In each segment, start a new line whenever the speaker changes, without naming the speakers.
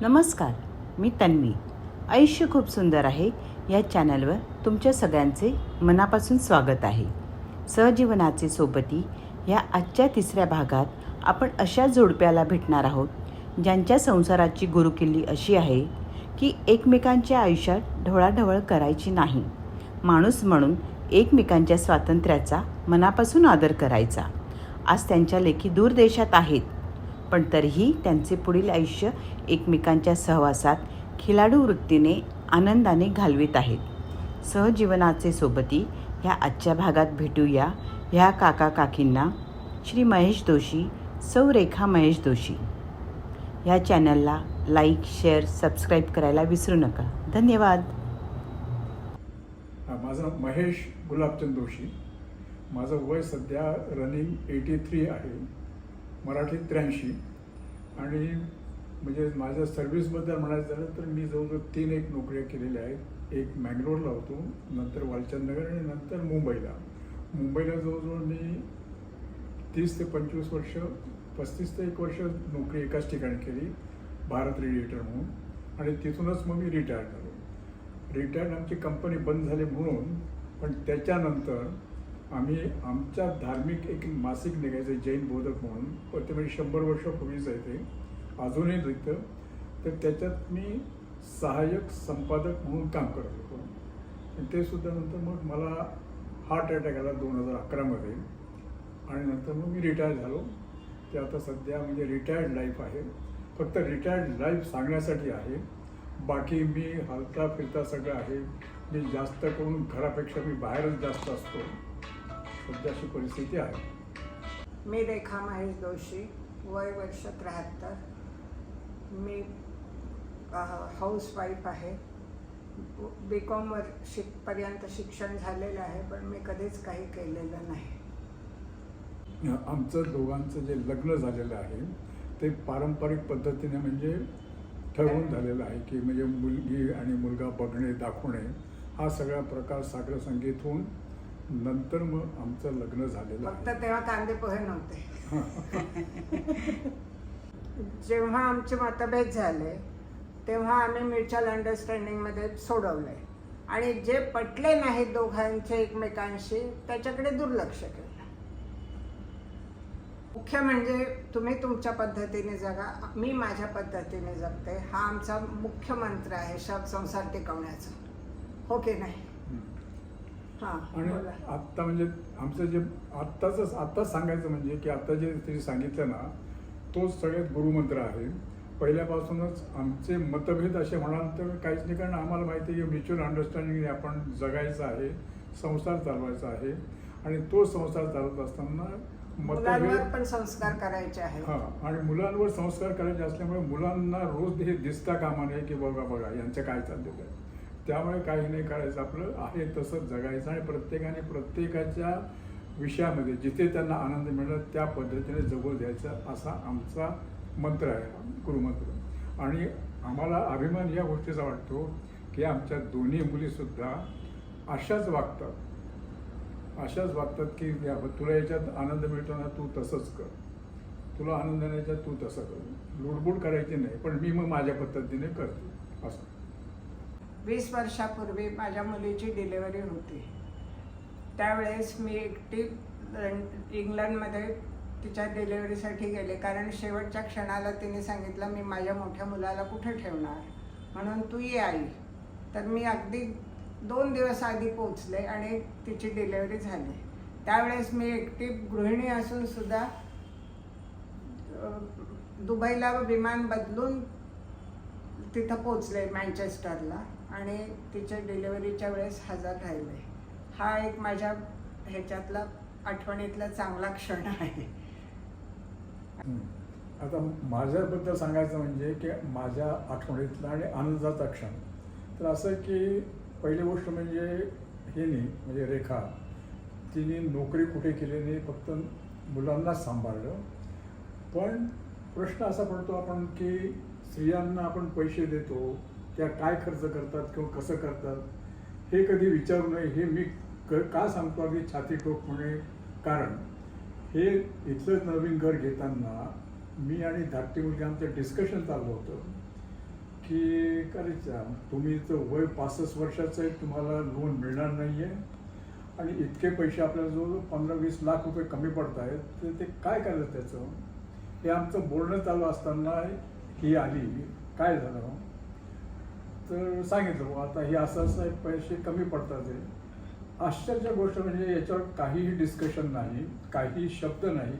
नमस्कार मी तन्वी. आयुष्य खूप सुंदर आहे या चॅनलवर तुमच्या सगळ्यांचे मनापासून स्वागत आहे. सहजीवनाचे सोबती या आजच्या तिसऱ्या भागात आपण अशा जोडप्याला भेटणार आहोत ज्यांच्या संसाराची गुरुकिल्ली अशी आहे की एकमेकांच्या आयुष्यात ढवळाढवळ करायची नाही. माणूस म्हणून एकमेकांच्या स्वातंत्र्याचा मनापासून आदर करायचा. आज त्यांच्या लेखी दूर देशात आहेत पण तरीही त्यांचे पुढील आयुष्य एकमेकांच्या सहवासात खिलाडू वृत्तीने आनंदाने घालवित आहेत. सहजीवनाचे सोबती ह्या आजच्या भागात भेटूया. ह्या काका काकींना श्री महेश दोशी सौ रेखा महेश दोशी ह्या चॅनलला लाईक शेअर सबस्क्राईब करायला विसरू नका. धन्यवाद.
माझा माझं महेश गुलाबचंद जोशी. माझं वय सध्या रनिंग एटी थ्री आहे. मराठीत त्र्याऐंशी. आणि म्हणजे माझ्या सर्व्हिसबद्दल म्हणायचं झालं तर मी जवळजवळ तीन एक नोकऱ्या केलेल्या आहेत. एक मँगलोरला होतो नंतर वालचंदनगर आणि नंतर मुंबईला. मुंबईला जवळजवळ मी तीस ते पंचवीस वर्ष पस्तीस ते एक वर्ष नोकरी एकाच ठिकाणी केली भारत रेडिएटर म्हणून. आणि तिथूनच मग मी रिटायर झालो. रिटायर्ड आमची कंपनी बंद झाली म्हणून पण त्याच्यानंतर आम्ही आमच्या धार्मिक एक मासिक निघायचं जैन बोधक म्हणून. पण ते म्हणजे शंभर वर्षापूर्वीच आहे ते. अजूनही निघतं. तर त्याच्यात मी सहाय्यक संपादक म्हणून काम करत होतो. आणि ते सुद्धा नंतर मग मला हार्ट अटॅक आला दोन हजार अकरामध्ये. आणि नंतर मग मी रिटायर झालो. ते आता सध्या म्हणजे रिटायर्ड लाईफ आहे. फक्त रिटायर्ड लाईफ सांगण्यासाठी आहे. बाकी मी हलता फिरता सगळं आहे. मी जास्त करून घरापेक्षा मी बाहेरच जास्त असतो. सध्या अशी परिस्थिती आहे.
मी रेखा महेश जोशी वय वर्ष त्र्याहत्तर. मी हाऊसवाईफ आहे. बी कॉमवर शिक पर्यंत शिक्षण झालेलं आहे पण मी कधीच काही केलेलं नाही.
आमचं दोघांचं जे लग्न झालेलं आहे ते पारंपरिक पद्धतीने म्हणजे ठरवून झालेलं आहे की म्हणजे मुलगी आणि मुलगा बघणे दाखवणे हा सगळा प्रकार सागर संगीत होऊन नंतर मग आमचं लग्न झालेलं
फक्त
आहे.
तेव्हा कांदे पोहे नव्हते. जेव्हा आमचे मतभेद झाले तेव्हा आम्ही म्युच्युअल अंडरस्टँडिंगमध्ये सोडवले. आणि जे पटले नाहीत दोघांचे एकमेकांशी त्याच्याकडे दुर्लक्ष केलं. मुख्य म्हणजे तुम्ही तुमच्या पद्धतीने जगा मी माझ्या पद्धतीने जगते हा आमचा मुख्य मंत्र आहे शब संसार टिकवण्याचा. हो की नाही?
आणि आत्ता म्हणजे आमचं जे आत्ताच आत्ताच सांगायचं म्हणजे की आत्ता जे तुम्ही सांगितलं ना तोच सगळ्यात गुरुमंत्र आहे. पहिल्यापासूनच आमचे मतभेद असे म्हणाल तर काहीच नाही कारण आम्हाला माहिती आहे की म्युच्युअल अंडरस्टँडिंगने आपण जगायचं आहे संसार चालवायचा आहे. आणि तो संसार चालवत असताना मतभेद
पण संस्कार करायचे आहेत.
हा आणि मुलांवर संस्कार करायचे असल्यामुळे मुलांना रोज हे दिसता कामा नये की बघा बघा यांचं काय चाललेलं आहे. त्यामुळे काही नाही करायचं आपलं आहे तसंच जगायचं आणि प्रत्येकाने प्रत्येकाच्या विषयामध्ये जिथे त्यांना आनंद मिळेल त्या पद्धतीने जगू द्यायचा असा आमचा मंत्र आहे गुरुमंत्र. आणि आम्हाला अभिमान या गोष्टीचा वाटतो की आमच्या दोन्ही मुलीसुद्धा अशाच वागतात. अशाच वागतात की या- तुला याच्यात आनंद मिळतो ना तू तसंच कर. तुला आनंद नाही याच्यात तू तसं कर. लुडबुड करायची नाही पण मी मग माझ्या पद्धतीने करते. असं.
वीस वर्षापूर्वी माझ्या मुलीची डिलेवरी होती. त्यावेळेस मी एकटी इंग्लंडमध्ये तिच्या डिलेवरीसाठी गेले. कारण शेवटच्या क्षणाला तिने सांगितलं मी माझ्या मोठ्या मुलाला कुठे ठेवणार? म्हणून तू ये आई. तर मी अगदी दोन दिवस आधी पोचले आणि तिची डिलेवरी झाली. त्यावेळेस मी एकटी गृहिणी असून सुद्धा दुबईला विमान बदलून तिथं पोचले मँचेस्टरला. आणि तिच्या डिलिव्हरीच्या वेळेस हजर राहिले. हा एक माझ्या ह्याच्यातला आठवणीतला चांगला क्षण आहे.
आता माझ्याबद्दल सांगायचं म्हणजे की माझ्या आठवणीतला आणि आनंदाचा क्षण. तर असं की पहिली गोष्ट म्हणजे हे नाही म्हणजे रेखा तिने नोकरी कुठे केली नाही फक्त मुलांनाच सांभाळलं. पण प्रश्न असा पडतो आपण की स्त्रियांना आपण पैसे देतो त्या काय खर्च करतात किंवा कसं करतात हे कधी विचारू नये. हे मी क का सांगतो अगदी छाती ठोकपणे कारण हे इथलं नवीन घर घेताना मी आणि धाकटी मुलगी आमचं डिस्कशन चाललं होतं की करायचं तुम्ही तर वय पासष्ट वर्षाचं आहे तुम्हाला लोन मिळणार नाही आहे आणि इतके पैसे आपल्याला जवळ पंधरा वीस लाख रुपये कमी पडत आहेत तर ते काय करायचं त्याचं? हे आमचं बोलणं चालू असताना ही आली. काय झालं? तर सांगितलं बुवा आता हे असं असं पैसे कमी पडतात आहे आश्चर्य गोष्ट म्हणजे याच्यावर काहीही डिस्कशन नाही काही शब्द नाही.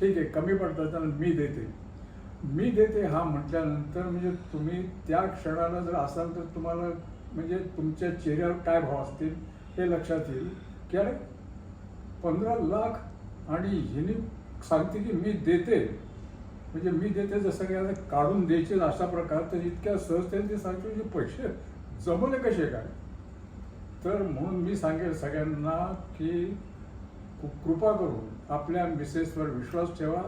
ठीक आहे कमी पडतात आणि मी देते. मी देते हा म्हटल्यानंतर म्हणजे तुम्ही त्या क्षणाला जर असाल तर तुम्हाला म्हणजे तुमच्या चेहऱ्यावर काय भाव असतील हे लक्षात येईल की अरे पंधरा लाख आणि हिने सांगते की मी देते. म्हणजे मी देते जसं की आता काढून द्यायचे अशा प्रकार तर इतक्या सहजतेने ते सांगते की पैसे जमले कसे काय? तर म्हणून मी सांगेल सगळ्यांना की कृपा करून आपल्या मिसेसवर विश्वास ठेवा.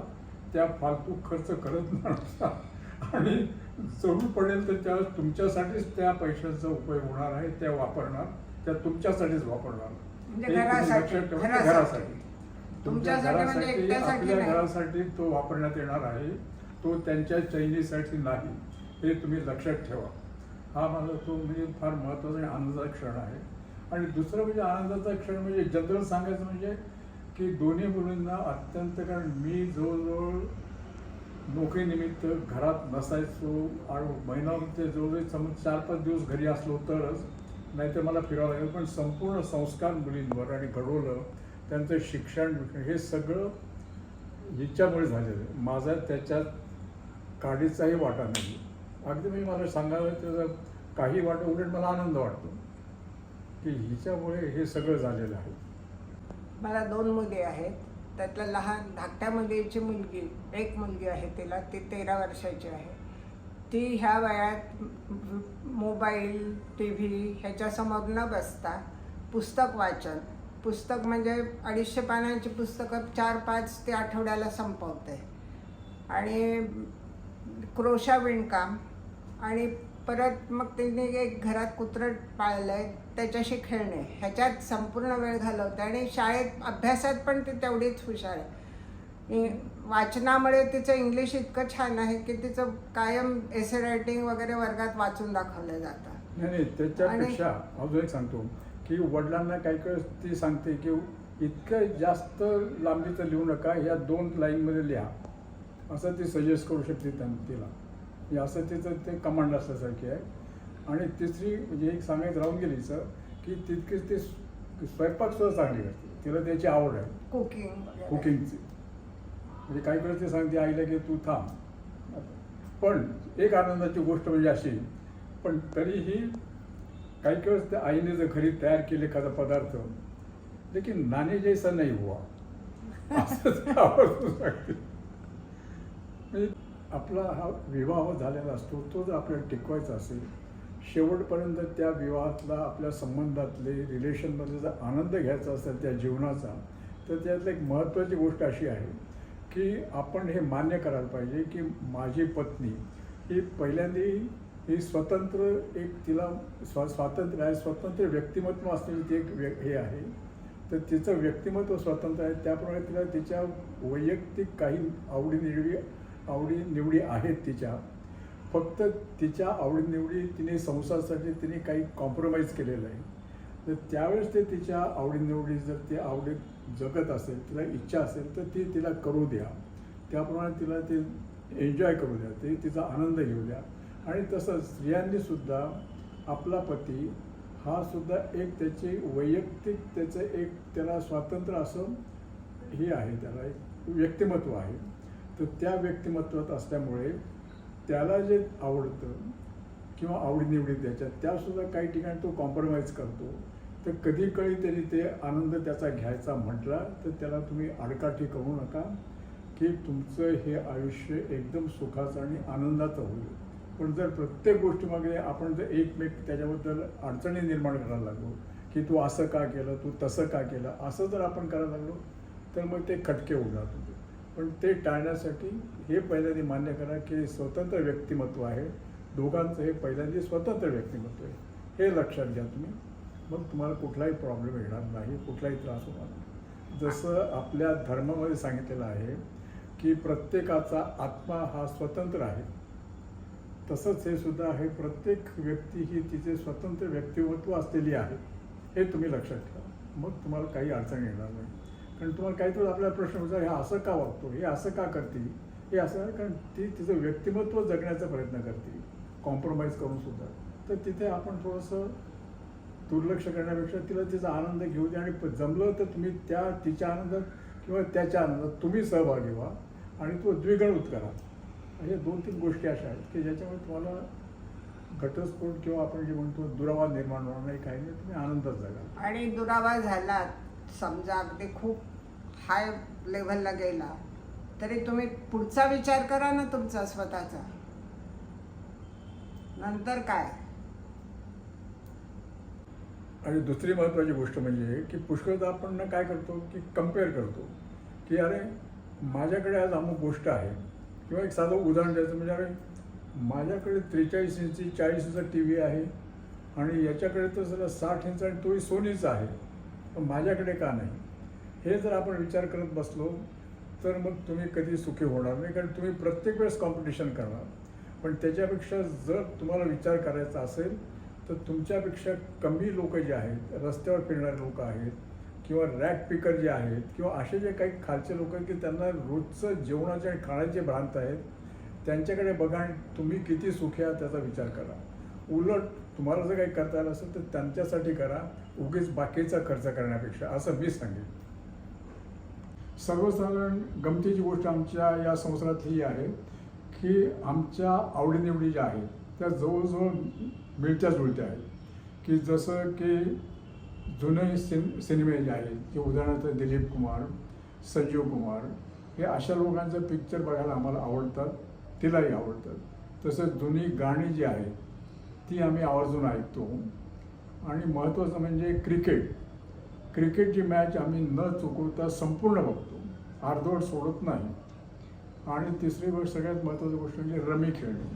त्या फालतू खर्च करत नसा आणि जरूर पडेल तर त्यावेळेस तुमच्यासाठीच त्या पैशांचा उपयोग होणार आहे त्या वापरणार त्या तुमच्यासाठीच वापरणार.
म्हणजे घरासाठी,
तुमच्या
म्हणजे
घरासाठी आपल्या. घरासाठी तो वापरण्यात येणार आहे. तो त्यांच्या चैनीसाठी नाही. हे तुम्ही लक्षात ठेवा. हा माझा तो म्हणजे फार महत्त्वाचा आणि आनंदाचा क्षण आहे. आणि दुसरं म्हणजे आनंदाचा क्षण म्हणजे जनरल सांगायचं म्हणजे की दोन्ही मुलींना अत्यंत कारण मी जवळजवळ नोकरीनिमित्त घरात नसायचो. आणि महिन्यामध्ये जवळजवळ समज चार पाच दिवस घरी असलो तरच नाहीतर मला फिरावं लागेल. पण संपूर्ण संस्कार मुलींवर आणि घडवलं. त्यांचं शिक्षण हे सगळं हिच्यामुळे झालेलं आहे. माझा त्याच्यात काडीचाही वाटा नाही. अगदी मी मला सांगावं त्याचा काही वाटत उलट मला आनंद वाटतो की हिच्यामुळे हे सगळं झालेलं आहे.
मला दोन मुली आहेत. त्यातल्या लहान धाकट्या मुलीची मुलगी एक मुलगी आहे तिला ती तेरा वर्षाची आहे. ती ह्या वयात मोबाईल टी व्ही ह्याच्यासमोर न बसता पुस्तक वाचन पुस्तक म्हणजे अडीचशे पानांची पुस्तकं चार पाच ते आठवड्याला संपवते. आणि क्रोशा विणकाम आणि परत मग त्यांनी एक घरात कुत्रं पाळलंय त्याच्याशी खेळणे ह्याच्यात संपूर्ण वेळ घालवते. आणि शाळेत अभ्यासात पण ती तेवढीच हुशार आहे. वाचनामुळे तिचं इंग्लिश इतकं छान आहे की तिचं कायम एसे रायटिंग वगैरे वर्गात वाचून दाखवलं जातं.
नाही नाही त्याच्यापेक्षा अजून एक सांगतो. की वडिलांना काही काही ती सांगते की इतकं जास्त लांबीचं लिहू नका ह्या दोन लाईनमध्ये लिहा. असं ती सजेस्ट करू शकते त्यां तिला. म्हणजे असं तिचं ते कमांड असल्यासारखी आहे. आणि तिसरी म्हणजे एक सांगायचं राहून गेली सर की तितकीच ती स्वयंपाक सुद्धा चांगली करते. तिला त्याची आवड आहे.
कुकिंग
कुकिंगची. म्हणजे काही वेळेस ते सांगते आईला की तू थांब. पण एक आनंदाची गोष्ट म्हणजे अशी पण तरीही काही काही वेळेस त्या आईने जर घरी तयार केले एखादा पदार्थ लेकिन नाणे जैसा नाही हुआ. असं सांगते म्हणजे आपला हा विवाह झालेला असतो तो जर आपल्याला टिकवायचा असेल शेवटपर्यंत त्या विवाहातला आपल्या संबंधातले रिलेशनमधले जर आनंद घ्यायचा असेल त्या जीवनाचा तर त्यातली एक महत्त्वाची गोष्ट अशी आहे की आपण हे मान्य करायला पाहिजे की माझी पत्नी ही पहिल्यांदा ही स्वतंत्र एक तिला स्वा स्वातंत्र्य आहे स्वतंत्र व्यक्तिमत्व असलेली ती एक व्य हे आहे. तर तिचं व्यक्तिमत्व स्वतंत्र आहे त्याप्रमाणे तिला तिच्या वैयक्तिक काही आवडीनिवडी आवडीनिवडी आहेत तिच्या. फक्त तिच्या आवडीनिवडी तिने संसारासाठी तिने काही कॉम्प्रोमाइज केलेलं आहे. तर त्यावेळेस ते तिच्या आवडीनिवडी जर ती आवडीत जगत असेल तिला इच्छा असेल तर ती तिला करू द्या. त्याप्रमाणे तिला ते एन्जॉय करू द्या. ते तिचा आनंद घेऊ द्या. आणि तसंच स्त्रियांनी सुद्धा आपला पती हा सुद्धा एक त्याची वैयक्तिक त्याचं एक त्याला स्वातंत्र्य असं हे आहे त्याला एक व्यक्तिमत्व आहे. तर त्या व्यक्तिमत्वात असल्यामुळे त्याला जे आवडतं किंवा आवडीनिवडी त्याच्यात त्यासुद्धा काही ठिकाणी तो कॉम्प्रोमाइज करतो. तर कधी कळी त्यांनी ते आनंद त्याचा घ्यायचा म्हटला तर त्याला तुम्ही आडकाठी करू नका की तुमचं हे आयुष्य एकदम सुखाचं आणि आनंदाचं होईल. पण जर प्रत्येक गोष्टीमागे आपण जर एकमेक त्याच्याबद्दल अडचणी निर्माण करायला लागलो की तू असं का केलं तू तसं का केलं असं जर आपण करायला लागलो तर मग ते खटके होणार होते. पण ते टाळण्यासाठी हे पहिल्यांदा मान्य करा की स्वतंत्र व्यक्तिमत्व आहे. दोघांचं हे पहिल्यांदा स्वतंत्र व्यक्तिमत्व आहे. हे लक्षात घ्या तुम्ही. मग तुम्हाला कुठलाही प्रॉब्लेम येणार नाही कुठलाही त्रास होणार नाही. जसं आपल्या धर्मामध्ये सांगितलेलं आहे की प्रत्येकाचा आत्मा हा स्वतंत्र आहे. तसंच हे सुद्धा आहे प्रत्येक व्यक्ती ही तिचे स्वतंत्र व्यक्तिमत्व असलेली आहे. हे तुम्ही लक्षात ठेवा. मग तुम्हाला काही अडचण येणार नाही. कारण तुम्हाला काहीतरी आपल्याला प्रश्न होता हे असं का वागतो? हे असं का करते? हे असं कारण ती तिचं व्यक्तिमत्व जगण्याचा प्रयत्न करते. कॉम्प्रोमाइज करून सुद्धा. तर तिथे आपण थोडंसं दुर्लक्ष करण्यापेक्षा तिला तिचा आनंद घेऊ द्या आणि जमलं तर तुम्ही त्या तिच्या आनंदात किंवा त्याच्या आनंदात तुम्ही सहभागी व्हा आणि तो द्विगुणित करा हे दोन तीन गोष्टी अशा आहेत की ज्याच्यामुळे तुम्हाला घटस्फोट किंवा आपण जे म्हणतो दुरावा निर्माण होणार नाही काही नाही तुम्ही आनंदात जगा.
आणि दुरावा झाला समजा अगदी खूप हाय लेवलला गेला तरी तुम्ही पुढचा विचार करा ना तुमचा स्वतःचा. नंतर काय?
आणि दुसरी महत्त्वाची गोष्ट म्हणजे की पुष्कळदा आपण काय करतो की कंपेअर करतो की अरे माझ्याकडे आज अमुक गोष्ट आहे किंवा एक साधं उदाहरण द्यायचं म्हणजे अरे माझ्याकडे त्रेचाळीस इंची चाळीस इंचा टी व्ही आहे आणि याच्याकडे तर सगळं साठ इंच आणि तोही सोनीचा आहे. पण माझ्याकडे का नाही? हे जर आपण विचार करत बसलो तर मग तुम्ही कधी सुखी होणार नाही. कारण तुम्ही प्रत्येक वेळेस कॉम्पिटिशन करणार. पण त्याच्यापेक्षा जर तुम्हाला विचार करायचा असेल तर तुमच्यापेक्षा कमी लोक जे आहेत रस्त्यावर फिरणारे लोक आहेत किंवा रॅट पिकर जे आहेत किंवा असे जे काही खालचे लोक आहेत की त्यांना रोजचं जेवणाचे आणि खाण्याचे भ्रांत आहेत त्यांच्याकडे बघा आणि तुम्ही किती सुखी आहात त्याचा विचार करा. उलट तुम्हाला जर काही करता आलं असेल तर त्यांच्यासाठी करा उगीच बाकीचा खर्च करण्यापेक्षा. असं मी सांगेन. सर्वसाधारण गमतीची गोष्ट आमच्या या संसारात ही आहे की आमच्या आवडीनिवडी ज्या आहेत त्या जवळजवळ मिळत्या जुळत्या आहेत. की जसं की जुने सिन सिनेमे जे आहेत की उदाहरणार्थ दिलीप कुमार संजीव कुमार हे अशा लोकांचं पिक्चर बघायला आम्हाला आवडतात तिलाही आवडतात तसंच जुनी गाणी जी आहेत ती आम्ही आवर्जून ऐकतो. आणि महत्त्वाचं म्हणजे क्रिकेट क्रिकेटची मॅच आम्ही न चुकवता संपूर्ण बघतो. अर्धवट सोडत नाही. आणि तिसरी गोष्ट सगळ्यात महत्त्वाची गोष्ट म्हणजे रमी खेळणे.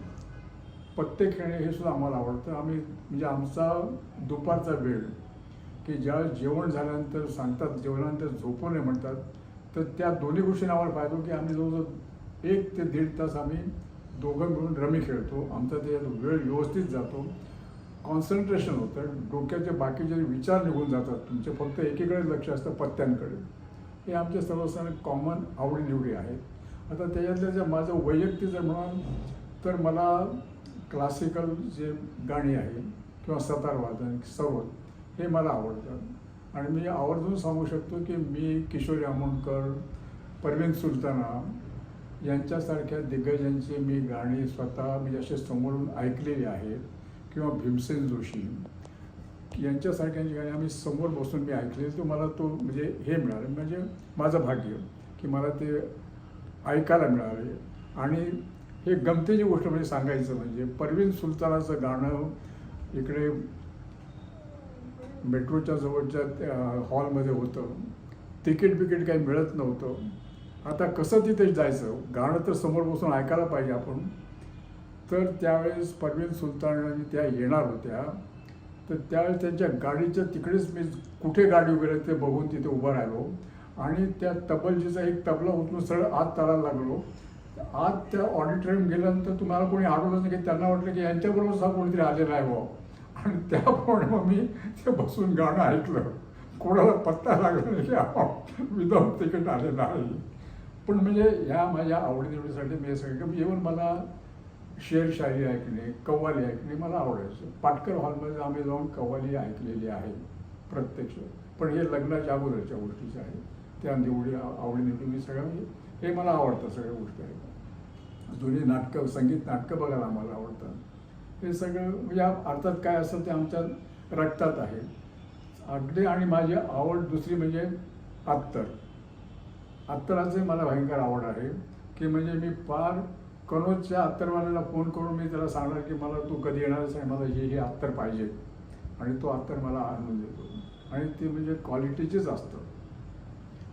पत्ते खेळणे हे सुद्धा आम्हाला आवडतं. आम्ही म्हणजे आमचा दुपारचा वेळ की ज्या जेवण झाल्यानंतर सांगतात जेवणानंतर झोपू नये म्हणतात तर त्या दोन्ही गोष्टी आम्हाला पाहतो की आम्ही जवळजवळ एक ते दीड तास आम्ही दोघं मिळून रमी खेळतो. आमचा ते वेळ व्यवस्थित जातो. कॉन्सन्ट्रेशन होतं. डोक्याचे बाकीचे विचार निघून जातात तुमचे फक्त एकीकडे लक्ष असतं पत्त्यांकडे. हे आमच्या सर्वसाधारण कॉमन आवडीनिवडी आहेत. आता त्याच्यातल्या जर माझं वैयक्तिक जर म्हणाल तर मला क्लासिकल जे गाणी आहे किंवा सतार वादन हे मला आवडतं. आणि मी आवर्जून सांगू शकतो की मी किशोर आमोणकर परवीन सुलताना यांच्यासारख्या दिग्गजांची मी गाणी स्वतः म्हणजे असे समोरून ऐकलेली आहेत. किंवा भीमसेन जोशी यांच्यासारख्यांची गाणी आम्ही समोर बसून मी ऐकले तर मला तो म्हणजे हे मिळालं. म्हणजे माझं भाग्य की मला ते ऐकायला मिळाले. आणि हे गमतीची गोष्ट म्हणजे सांगायचं म्हणजे परवीन सुलतानाचं गाणं इकडे मेट्रोच्या जवळच्या त्या हॉलमध्ये होतं. तिकीट बिकीट काही मिळत नव्हतं. आता कसं तिथे जायचं? गाणं तर समोर बसून ऐकायला पाहिजे आपण. तर त्यावेळेस परवीन सुलतान त्या येणार होत्या. तर त्यावेळेस त्यांच्या गाडीच्या तिकडेच मी कुठे गाडी उभी ते बघून तिथे उभं राहिलो. आणि त्या तबलजीचा एक तबला उचलून सरळ आत चालायला लागलो. आत त्या ऑडिटोरियम गेल्यानंतर तुम्हाला कोणी आढळलंच नाही की त्यांना वाटलं की यांच्याबरोबर हा कोणीतरी आलेला आहे बाबा आणि त्याप्रमाणे मग मी ते बसून गाणं ऐकलं. कोणाला पत्ता लागला नाही की विदाऊट तिकीट आलेलं आहे पण म्हणजे ह्या माझ्या आवडीनिवडीसाठी मी हे सगळं इव्हन मला शेरशायरी ऐकणे कव्वाली ऐकणे मला आवडायचं. पाटकर हॉलमध्ये आम्ही जाऊन कव्वाली ऐकलेली आहे प्रत्यक्ष. पण हे लग्नाच्या अगोदरच्या गोष्टीच्या आहेत त्या निवडी आवडीनिवडी मी सगळ्या म्हणजे हे मला आवडतं सगळ्या गोष्टी आहेत जुनी नाटकं संगीत नाटकं बघायला आम्हाला आवडतात हे सगळं म्हणजे अर्थात काय असं ते आमच्या रक्तात आहे. अगदी आणि माझी आवड दुसरी म्हणजे अत्तर. अत्तराचे मला भयंकर आवड आहे की म्हणजे मी फार कनोजच्या अत्तरवाल्याला फोन करून मी त्याला सांगणार की मला तू कधी येणारच आहे मला हे हे अत्तर पाहिजे. आणि तो अत्तर मला आणून देतो. आणि ते म्हणजे क्वालिटीचेच असतं.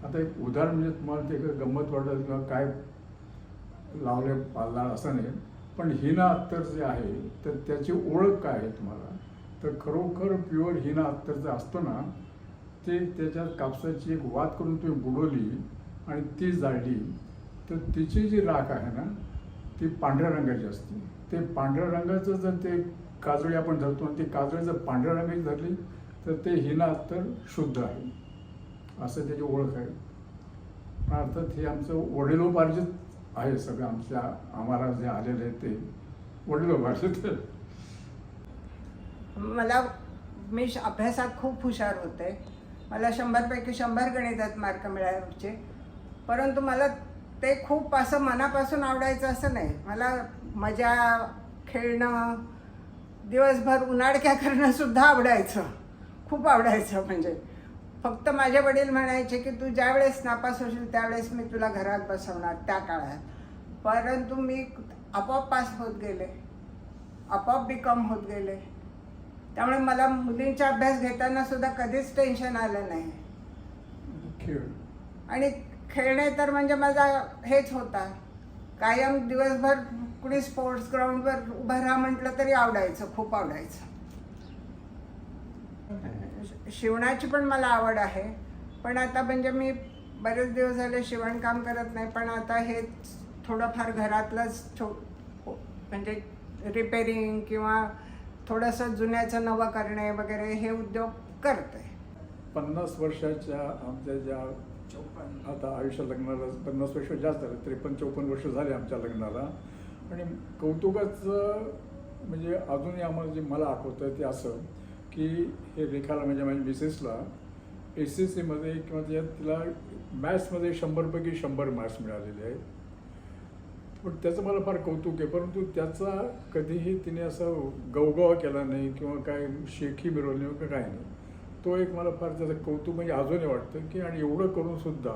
आता एक उदाहरण म्हणजे तुम्हाला ते गंमत वाटत किंवा काय लावले पालदार असं नाही. पण हिना अत्तर जे आहे तर त्याची ओळख काय आहे तुम्हाला? तर खरोखर प्युअर हिना अत्तर जे असतं ना ते त्याच्यात कापसाची एक वात करून तुम्ही बुडवली आणि ती जाळली तर तिची जी राख आहे ना ती पांढऱ्या रंगाची असते. ते पांढऱ्या रंगाचं जर ते काजळी आपण धरतो आणि ती काजळी जर पांढऱ्या रंगाची धरली तर ते हिना अत्तर शुद्ध आहे. असं त्याची ओळख आहे. अर्थात हे आमचं वडिलोपार्जित आहे सगळं आमच्या आम्हाला जे आलेले ते वडिलोपार्जित भाषेत
मला मी श- अभ्यासात खूप हुशार होते. मला शंभरपैकी शंभर गणितात मार्क मिळायचे. परंतु मला ते खूप असं मनापासून आवडायचं असं नाही. मला मजा खेळणं दिवसभर उन्हाडक्या करणंसुद्धा आवडायचं. खूप आवडायचं म्हणजे. फक्त माझे वडील म्हणायचे की तू ज्यावेळेस नापास होशील त्यावेळेस मी तुला घरात बसवणार त्या काळात. परंतु मी आपोआप पास होत गेले. आपोआप बी कॉम होत गेले. त्यामुळे मला मुलींचा अभ्यास घेताना सुद्धा कधीच टेन्शन आलं नाही. आणि खेळणे तर म्हणजे माझा हेच होता. कायम दिवसभर कुणी स्पोर्ट्स ग्राउंडवर उभं राहा म्हटलं तरी आवडायचं खूप आवडायचं. शिवणाची पण मला आवड आहे. पण आता म्हणजे मी बरेच दिवस झाले शिवणकाम करत नाही पण आता हे थोडंफार घरातलंच छो म्हणजे रिपेरिंग किंवा थोडंसं जुन्याचं नवं करणे वगैरे हे उद्योग करते.
पन्नास वर्षाच्या आमच्या ज्या आता आयुष्य लग्नाला पन्नास वर्ष जास्त झाले त्रेपन्न चौपन्न वर्ष झाले आमच्या लग्नाला. आणि कौतुकाचं म्हणजे अजूनही आम्हाला जे मला आठवतं ते असं की हे रेखाला म्हणजे माझ्या मिसेसला एस एस सीमध्ये किंवा त्याच्यात तिला मॅथ्समध्ये शंभरपैकी शंभर मार्क्स मिळालेले आहेत. पण त्याचं मला फार कौतुक आहे परंतु त्याचा कधीही तिने असं गवगवा केला नाही किंवा काय शेखी मिरवली किंवा काय नाही. तो एक मला फार त्याचं कौतुक म्हणजे अजूनही वाटतं की आणि एवढं करूनसुद्धा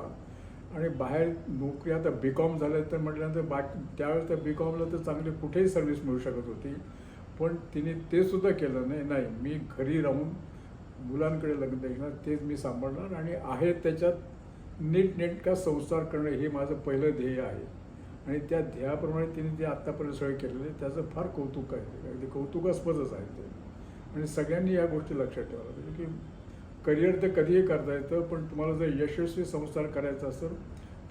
आणि बाहेर नोकरी आता बी कॉम झालं तर म्हटल्यानंतर बाकी त्यावेळेस त्या बी कॉमला तर चांगली कुठेही सर्व्हिस मिळू शकत होती. पण तिने ते सुद्धा केलं नाही. नाही मी घरी राहून मुलांकडे लग्न देणार तेच मी सांभाळणार आणि आहे त्याच्यात नीटनेटका संसार करणं हे माझं पहिलं ध्येय आहे. आणि त्या ध्येयाप्रमाणे तिने ते आत्तापर्यंत सगळे केलेले आहे, त्याचं फार कौतुक आहे अगदी कौतुकास्पदच आहे ते. आणि सगळ्यांनी या गोष्टी लक्षात ठेवायला पाहिजे की करिअर तर कधीही करता येतं पण तुम्हाला जर यशस्वी संसार करायचा असेल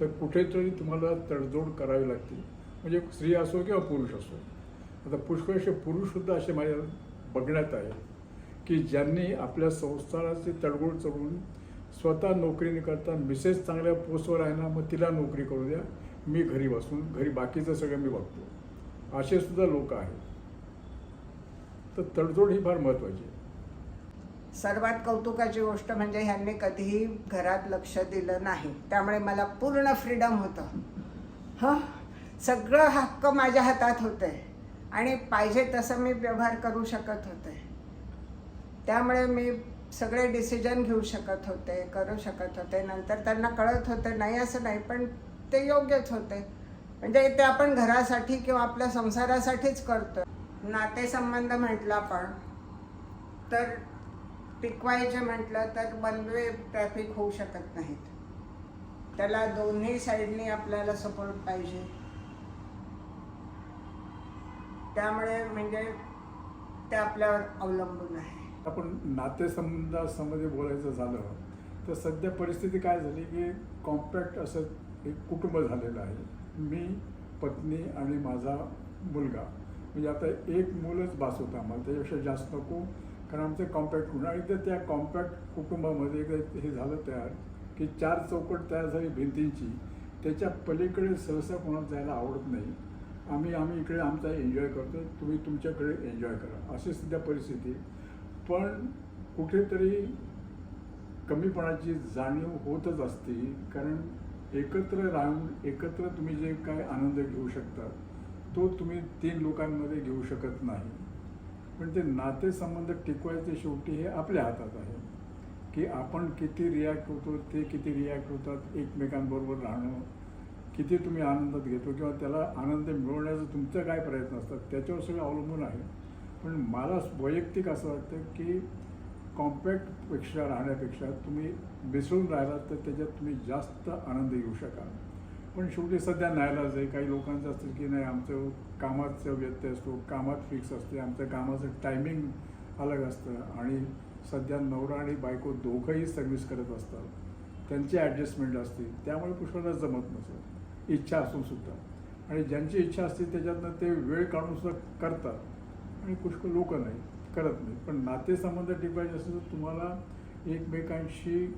तर कुठेतरी तुम्हाला तडजोड करावी लागते. म्हणजे स्त्री असो किंवा पुरुष असो. आता पुष्कळसे पुरुषसुद्धा असे माझ्या बघण्यात आहे की ज्यांनी आपल्या संसाराची तडगोड चढून स्वतः नोकरी न करता मिसेस चांगल्या पोस्टवर आहे ना मग तिला नोकरी करू द्या. मी घरी बसून घरी बाकीचं सगळं मी बघतो. असे सुद्धा लोक आहेत. तर तडजोड ही फार महत्त्वाची आहे.
सर्वात कौतुकाची गोष्ट म्हणजे ह्यांनी कधीही घरात लक्ष दिलं नाही. त्यामुळे मला पूर्ण फ्रीडम होतं. हं? सगळं हक्क माझ्या हातात होते आणि पाहिजे तसं मी व्यवहार करू शकत होते. त्यामुळे मी सगळे डिसिजन घेऊ शकत होते करू शकत होते. नंतर त्यांना कळत होते नाही असं नाही पण ते योग्यच होते. म्हणजे ते आपण घरासाठी किंवा आपल्या संसारासाठीच करतो. नातेसंबंध म्हटलं आपण तर टिकवायचे म्हटलं तर वन वे ट्रॅफिक होऊ शकत नाहीत. त्याला दोन्ही साईडनी आपल्याला सपोर्ट पाहिजे. त्यामुळे म्हणजे ते आपल्यावर अवलंबून आहे.
आपण नातेसंबंधासंबंधी बोलायचं झालं तर सध्या परिस्थिती काय झाली की कॉम्पॅक्ट असं एक कुटुंब झालेलं आहे. मी पत्नी आणि माझा मुलगा. म्हणजे आता एक मुलंच बास होतं आम्हाला त्याच्यापेक्षा जास्त नको कारण आमचं कॉम्पॅक्ट कुटुंब आणि तर त्या कॉम्पॅक्ट कुटुंबामध्ये एक हे झालं तयार की चार चौकट तयार झाली भिंतींची. त्याच्या पलीकडे सहसा कोणाला जायला आवडत नाही. आम्ही आम्ही इकडे आमचा एन्जॉय करतो तुम्ही तुमच्याकडे एन्जॉय करा. अशी सध्या परिस्थिती पण कुठेतरी कमीपणाची जाणीव होतच असते कारण एकत्र राहून एकत्र तुम्ही जे काय आनंद घेऊ शकता तो तुम्ही तीन लोकांमध्ये घेऊ शकत नाही. पण ते नातेसंबंध टिकवायचे शेवटी हे आपल्या हातात आहे. की आपण किती रिॲक्ट होतो ते किती रिॲक्ट होतात एकमेकांबरोबर राहणं किती तुम्ही आनंदात घेतो किंवा त्याला आनंद मिळवण्याचा तुमचा काय प्रयत्न असतात त्याच्यावर सगळं अवलंबून आहे. पण मला वैयक्तिक असं वाटतं की कॉम्पॅक्टपेक्षा राहण्यापेक्षा तुम्ही मिसळून राहिलात तर त्याच्यात तुम्ही जास्त आनंद घेऊ शकाल. पण शेवटी सध्या न्यायलाच आहे काही लोकांचं असतं की नाही आमचं कामाचं व्यत्यय असतो कामात फिक्स असते आमचं कामाचं टायमिंग अलग असतं आणि सध्या नवरा आणि बायको दोघंही सर्व्हिस करत असतात. त्यांची ॲडजस्टमेंट असते त्यामुळे पुष्कळच जमत नसतं. इच्छा असून सुद्धा. आणि ज्यांची इच्छा असते त्याच्यातनं ते वेळ काढून सुद्धा करतात. आणि पुष्कळ लोक नाही करत नाही. पण नातेसंबंध टिपायचे असेल तर तुम्हाला एकमेकांशी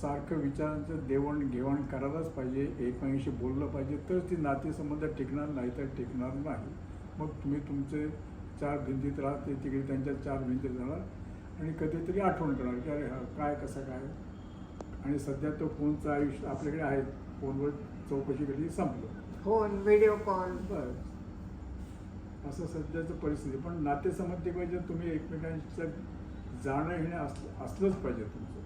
सारखं विचारांचं देवाणघेवाण करायलाच पाहिजे एकमेकांशी बोललं पाहिजे. तर ती नातेसंबंध टिकणार नाही तर टिकणार नाही. मग तुम्ही तुमचे चार भिंतीत राहते तिकडे त्यांच्या चार भिंतीत राहणार. आणि कधीतरी आठवण करणार की अरे हा काय कसं काय? आणि सध्या तो फोनचं आयुष्य आपल्याकडे आहे. फोनवर चौकशी केली संपलं.
फोन व्हिडिओ कॉल
बस असं सध्याचं परिस्थिती. पण नातेसंबंध टिकवायचे तुम्ही एकमेकांचं जाणं येणं असलं असलंच पाहिजे तुमचं.